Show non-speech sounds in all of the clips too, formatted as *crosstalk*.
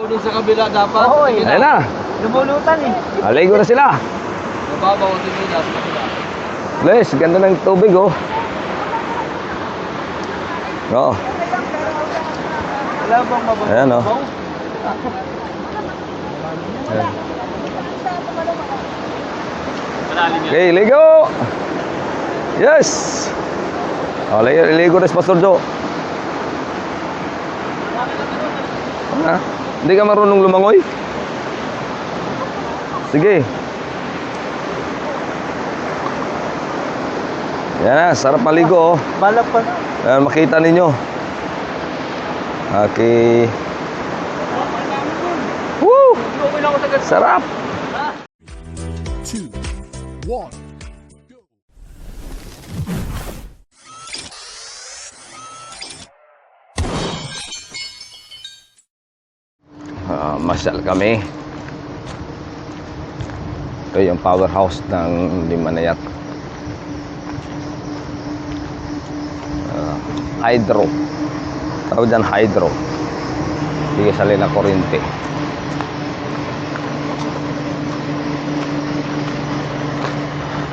Doon sa kabila dapat. Oo, eh. Ayan na. Lumulutan eh. Aligo na sila. Mababaw din nila sa kabila. Les, ganda ng tubig oh. Oo. Wala bang mababaw? Ayan oh. Ayan. Okay, ligo! Yes! Oh, ligo, ligo na si Pastor Joe. Ha? Hindi ka marunong lumangoy? Sige. Yan na, sarap maligo oh. Balak pa. Yan, makita ninyo. Okay. Woo! Sarap! 2, 1 mamasyal kami. Ito yung powerhouse ng Limanayat. Uh, hydro. Tawag dyan hydro. Hindi kasali na kurente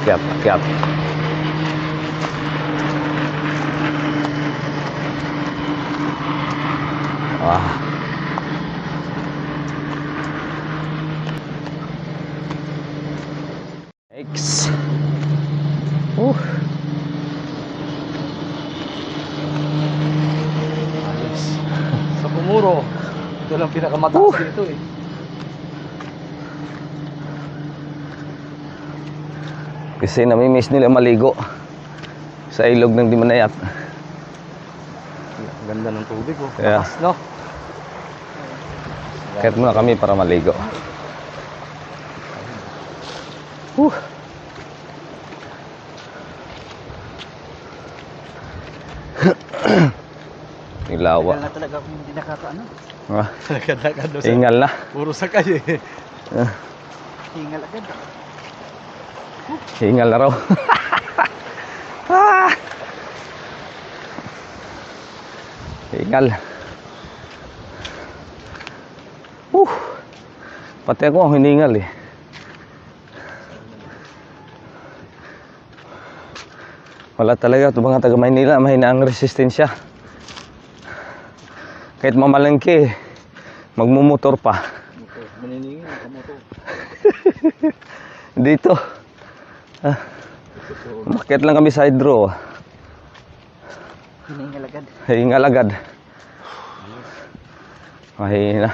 akyat akyat ah. Pinakamataas dito eh. Kasi namimiss nila maligo sa ilog ng Dimanayat. Ganda ng tubig oh. Kaya, No? kahit muna kami para maligo. Uh. Ilawa. Wala na talaga akong hindi nakakaano. Ah, *laughs* Nagkadakad doon sa... ingal na. Puro sakay eh. Ah, Hingal agad. ingal na raw. *laughs* ah. Ingal. Uh. Pati ako ang hiningal eh. Wala talaga ito mga taga Maynila mahina ang resistensya. Kahit mamalengke, magmumotor pa. Maniningin, *laughs* kamoto. Dito. Ah. Umakyat lang kami sa hydro. Hiningal agad. Hingal agad. Mahina.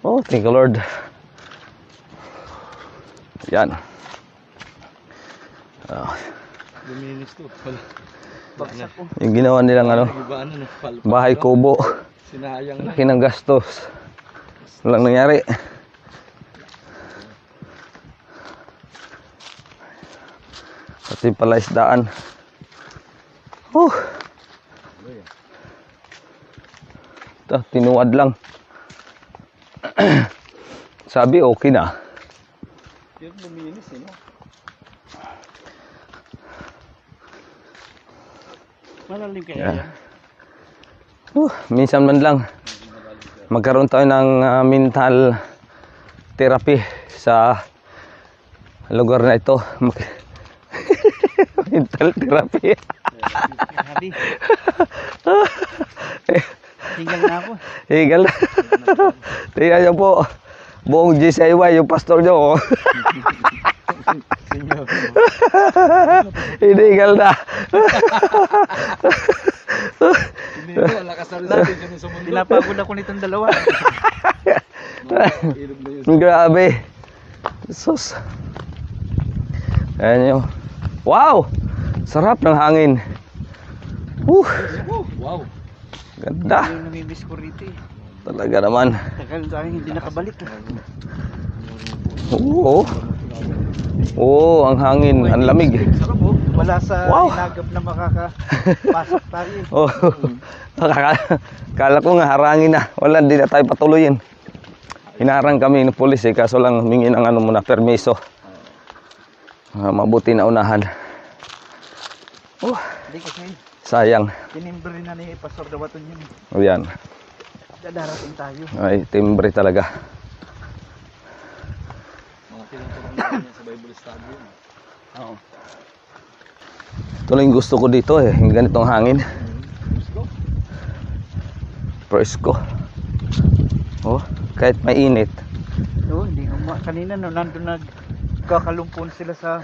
Oh, thank you Lord. Yan. Ah, Luminis to. Wala. Yung ginawa nilang ano, ano, bahay kubo. Sinayang na. Laki ng gastos. Walang nangyari. Pati pala isdaan. Oh. Ito, tinuwad lang. *clears throat* Sabi okay na. Yung luminis eh, no? Malalim kaya yan. Uh, minsan man lang magkaroon tayo ng ah, mental therapy sa lugar na ito. *laughs* Mental therapy. Hingal na ako. Higal. *laughs* Tingnan niyo po. Buong GCIY yung pastor niyo. *laughs* oh. Hinigal na. Hindi ko, lakas na rin natin kami sa mundo. Pinapagod ako nitong dalawa. *laughs* Grabe. Sus. Ayan yun. Wow! Sarap ng hangin. Woo, Wow. ganda. Namimiss ko rito eh. Talaga naman. Tagal sa akin hindi nakabalik. Oo. Oo, ang hangin, ang lamig. Sarap oh. Wala sa Wow. inagap na makakapasok tayo. eh. Oh, kala, kala ko nga harangin na. Wala, hindi na tayo patuloyin. Hinarang kami ng pulis eh, kaso lang humingi ng ano muna, permiso. Ah, mabuti na unahan. Oh, Hindi kasi sayang. tinimbre na ni Pastor Dawaton yun. O yan. Dadarating tayo. Ay, timbre talaga. Yan sa Bible study yun. Oo. Ito lang yung gusto ko dito eh. Yung ganitong hangin. Presko. Oh, kahit mainit. Oo, hindi ko ma- kanina no nandun nagkakalumpon sila sa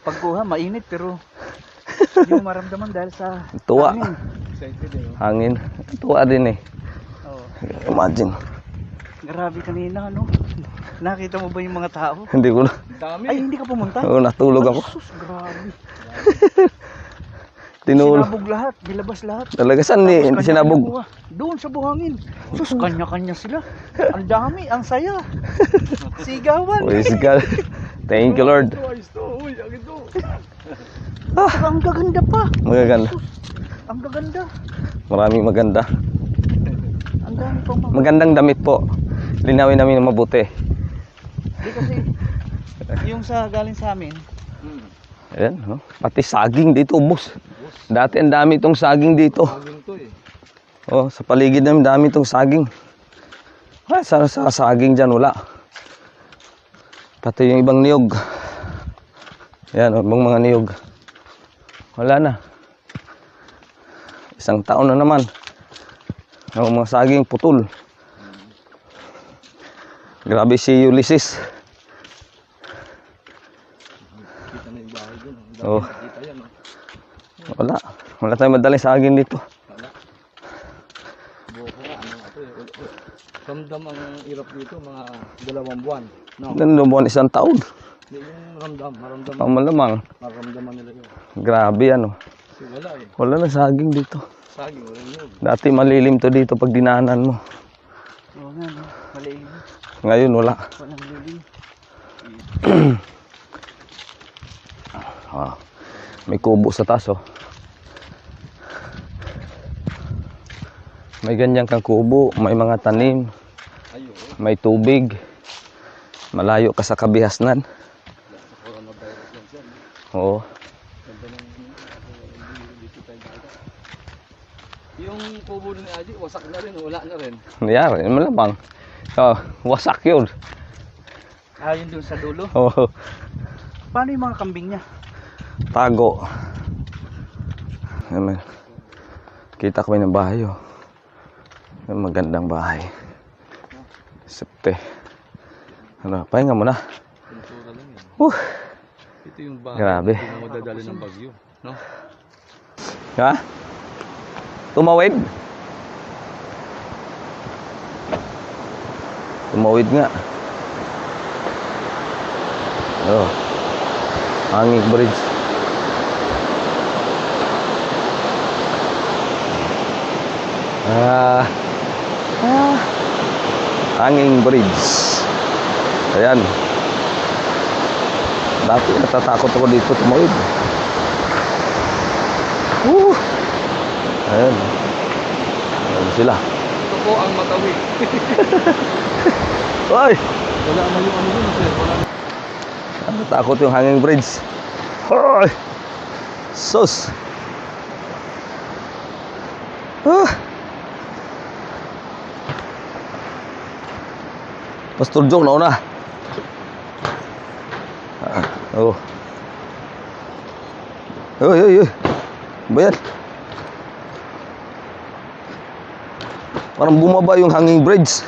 pagkuha, mainit pero yung maramdaman dahil sa Tuwa. hangin. Excited eh. oh. Hangin. Tuwa din eh. Oo. Imagine. Grabe kanina ano. Nakita mo ba yung mga tao? Hindi ko na. Dami. Ay, hindi ka pumunta? Oo, natulog ako. Sus, grabe. *laughs* Tinulog. Sinabog lahat, nilabas lahat. Talaga saan ni Tapos kanya-kanya sinabog? kuha. Doon sa buhangin. Sus, kanya-kanya sila. Ang dami, ang saya. Sigawan. Praise God. Thank you Lord. Ayos to. Uy, ang ito. Saka ang gaganda pa. Magaganda. Ang gaganda. Maraming maganda. Ang dami pang mga. Magandang damit po. Linawin namin ng mabuti. Hindi kasi, yung sa galing sa amin, Hmm. Ayan, no? Pati saging dito, ubos. Dati ang dami itong saging dito. Saging to eh. Oh, sa paligid namin dami itong saging. Ay, sana sa saging dyan, wala. Pati yung ibang niyog. Yan, oh, ibang mga niyog. Wala na. Isang taon na naman. Ang mga saging putol. Grabe si Ulysses. Kita na yung dami Oh. Oh. Wala. Wala tayong madaling saging dito. Wala. Buko nga. Ano nga to eh. Ramdam ang irap dito mga dalawang buwan. No? Ganun buwan isang taon. Hindi yung ramdam. Maramdaman. Ang malamang. Maramdaman nila yun. Grabe ano. Kasi wala eh. Wala na saging dito. Saging, walang yun. Dati malilim to dito pag dinaanan mo. oo nga, no? Malilim. Ngayon wala. Walang lilim. *clears throat* Ah, may kubo sa taas oh. May ganyan kang kubo, may mga tanim, may tubig. Malayo ka sa kabihasnan. Oo. Yung kubo ni Aji, wasak na rin, wala na rin. Nangyari, malamang. Oh, wasak yun. Ah, yun dun sa dulo. Oh, Paano yung mga kambing niya? Tago. Amen. Kita ko ng bahay oh. Magandang bahay. Septe. Ano, pahinga mo na. Pintura lang yan. Uh, Ito yung bahay. Grabe. Na madadali ng bagyo. No? ha? Tumawid? Tumawid nga. Oh. Hanging bridge. Ah. Ah. Hanging bridge. Ayan. Dati natatakot ako dito tumawid. Woo! Ayan. Ayan sila. Ito po ang matawid. *laughs* Hoy! Wala na yung ano dun, sir. Wala na. Natatakot yung hanging bridge. Hoy! Sus! Ah! Pastor Jong, nauna. Ah, oh. Uy, uy, uy. Bayan. Parang bumaba yung hanging bridge.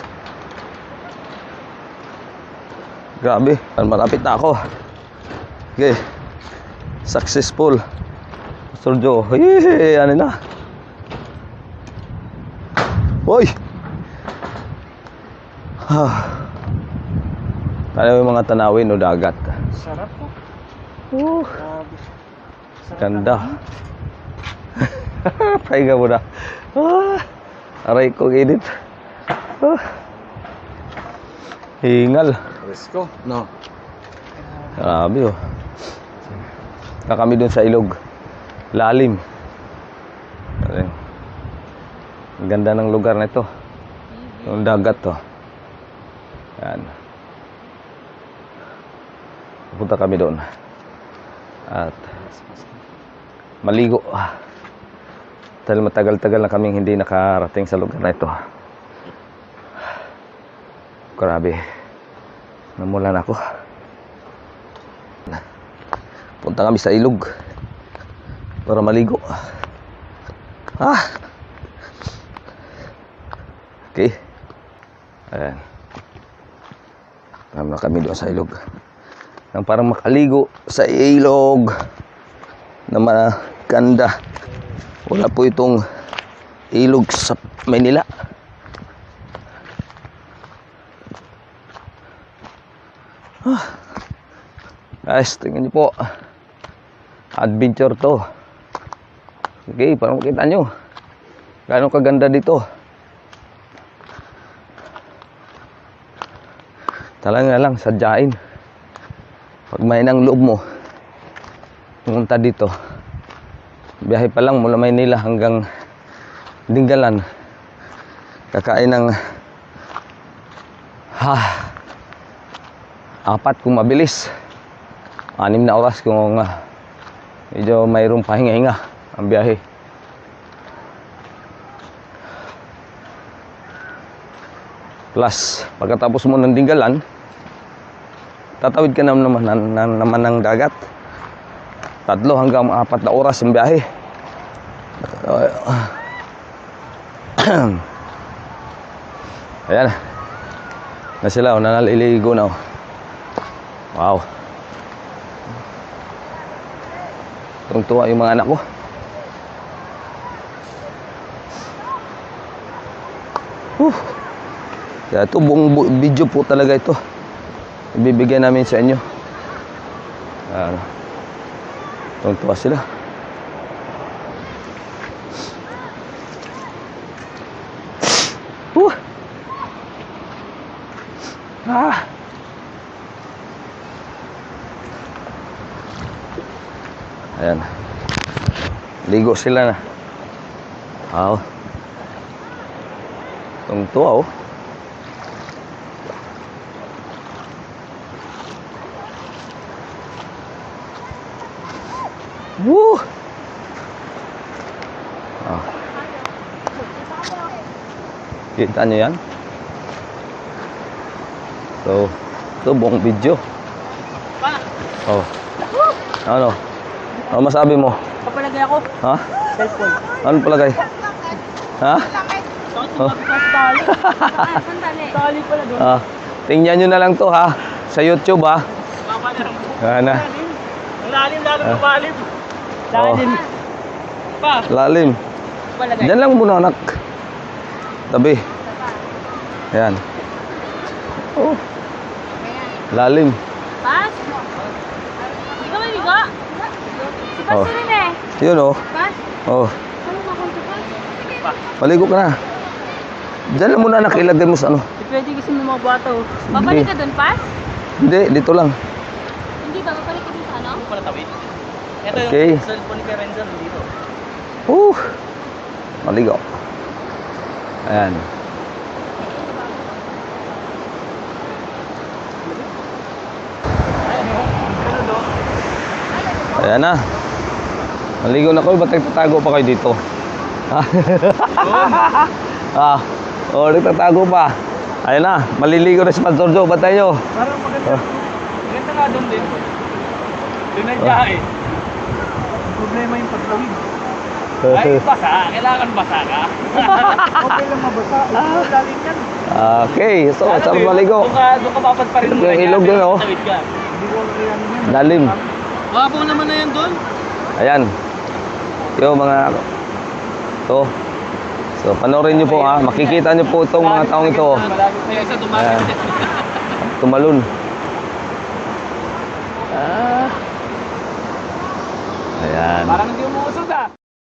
Grabe, malapit na ako. Okay. Successful. Pastor Joe. Hey, ano na? Hoy! Ah. Ano yung mga tanawin o dagat? Sarap po. Oh, Grabe. Sarap ganda. ng- *laughs* Pahinga mo na. Ah, aray ko init. Ah. Hingal. Presko. No. Grabe oh. Na kami dun sa ilog. Lalim. Ang ganda ng lugar na ito. Yung dagat to. Yan. Punta kami doon. At maligo. Dahil matagal-tagal na kaming hindi nakarating sa lugar na ito. Grabe. Namulan ako. Punta kami sa ilog. Para maligo. Ah! Okay. Ayan. Tama kami doon sa ilog. Nang parang makaligo sa ilog na maganda. Wala po itong ilog sa Maynila. Ah. Guys, tingnan niyo po. Adventure to. Okay, para makita nyo. Gano'ng kaganda dito. Talaga lang, sadyain. Pag may nang loob mo, pumunta dito. Biyahe pa lang mula Maynila hanggang Dinggalan. Kakain ng ha, apat kung mabilis. Anim na oras kung uh, medyo mayroong pahinga-hinga ang biyahe. Plus, pagkatapos mo ng Dinggalan, tatawid ka naman naman, na- na- naman ng dagat. Tatlo hanggang apat na oras ang biyahe. *clears throat* Ayan. Na sila, oh, nanaliligo na. oh. Wow. Tuwang-tuwa yung mga anak ko. Whew. Kaya ito, buong bu- video po talaga ito. Ibibigay namin sa inyo. Ayan. Tuwang-tuwa sila. Whew. Ah. Ayan. Ligo sila na. Wow. Itong tuwa oh. Woo! Ah. Kita nyo yan? So, ito buong video. Oh. Ano? Ano masabi mo? Papalagay ako. Ha? Cellphone. Ano palagay? Ha? Oh. Sandali. Pala doon. Ah, tingnan nyo na lang to ha. Sa YouTube ha. Na. Ang lalim, lalim, Ah. Lumalim. Oh, Pa. lalim. Palagay. Diyan lang muna anak. Tabi. Ayan. Oh. Lalim. Pas? Hindi ka maligo? Oh. rin eh. Yun oh. Pas? Oh. Maligo ka na. Diyan lang muna anak. Ilagay mo sa ano. Pwede kasi mo mga bata oh. Babalik ka dun, Pas? Hindi, dito lang. Hindi ba? Babalik ka dun sa ano? Pala tawid. Ito Okay. yung cellphone ni Karenza dito. Uh. Maligo. Ayan. Ayan na. Maligo na kayo. Ba't nagtatago pa kayo dito? Ha? *laughs* ah. O, nagtatago pa. Ayan na. Maliligo na si Pastor Joe. Ba't tayo? Parang maganda. Oh. Maganda nga doon din. Doon ang jahe. Problema yung pagtawid. Ay, *laughs* basa. Kailangan basa ka. *laughs* okay lang mabasa. Lalim yan. Okay. So, sarap maligo. Doon ka, doon ka papat pa rin Ito yung ilog doon, oh. Tawid ka. Hindi ko yan yan. Lalim. Mapo naman na yan doon. Ayan. Yo mga to. So panoorin niyo po ha. Makikita niyo po itong mga taong ito. yung isa Ayan. dumapit. Tumalon.